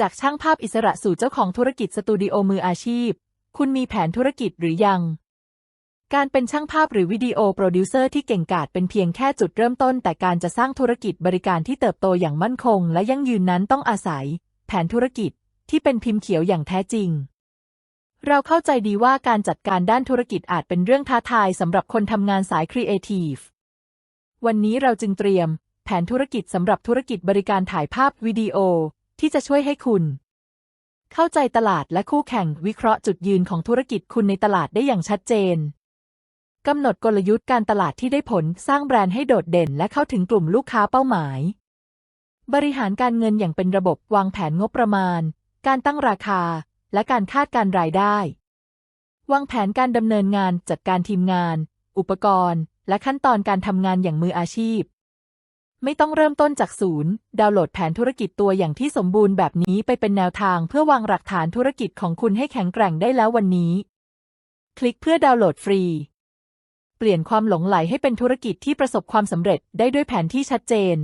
จากช่างภาพอิสระสู่เจ้าของธุรกิจสตูดิโอมืออาชีพ คุณมีแผนธุรกิจหรือยัง การเป็นช่างภาพหรือวิดีโอโปรดิวเซอร์ที่เก่งกาจเป็นเพียงแค่จุดเริ่มต้น แต่การจะสร้างธุรกิจบริการที่เติบโตอย่างมั่นคง และยั่งยืนนั้นต้องอาศัย แผนธุรกิจที่เป็นพิมพ์เขียวอย่างแท้จริง เราเข้าใจดีว่าการจัดการด้านธุรกิจอาจเป็นเรื่องท้าทายสำหรับคนทำงานสายครีเอทีฟ วันนี้เราจึงเตรียม แผนธุรกิจสำหรับธุรกิจบริการถ่ายภาพวิดีโอ ที่จะช่วยให้คุณ เข้าใจตลาดและคู่แข่งวิเคราะห์จุดยืนของธุรกิจคุณในตลาดได้อย่างชัดเจนกำหนดกลยุทธ์การตลาดที่ได้ผลสร้างแบรนด์ให้โดดเด่นและเข้าถึงกลุ่มลูกค้าเป้าหมาย บริหารการเงินอย่างเป็นระบบวางแผนงบประมาณ การตั้งราคา และการคาดการรายได้ วางแผนการดำเนินงานจัดการทีมงาน อุปกรณ์ และขั้นตอนการทำงานอย่างมืออาชีพ ไม่ต้องเริ่มต้นจากศูนย์ ดาวน์โหลดแผนธุรกิจตัวอย่างที่สมบูรณ์แบบนี้ไปเป็นแนวทางเพื่อวางหลักฐานธุรกิจของคุณให้แข็งแกร่งได้แล้ววันนี้ คลิกเพื่อดาวน์โหลดฟรี เปลี่ยนความหลงไหลให้เป็นธุรกิจที่ประสบความสำเร็จได้ด้วยแผนที่ชัดเจน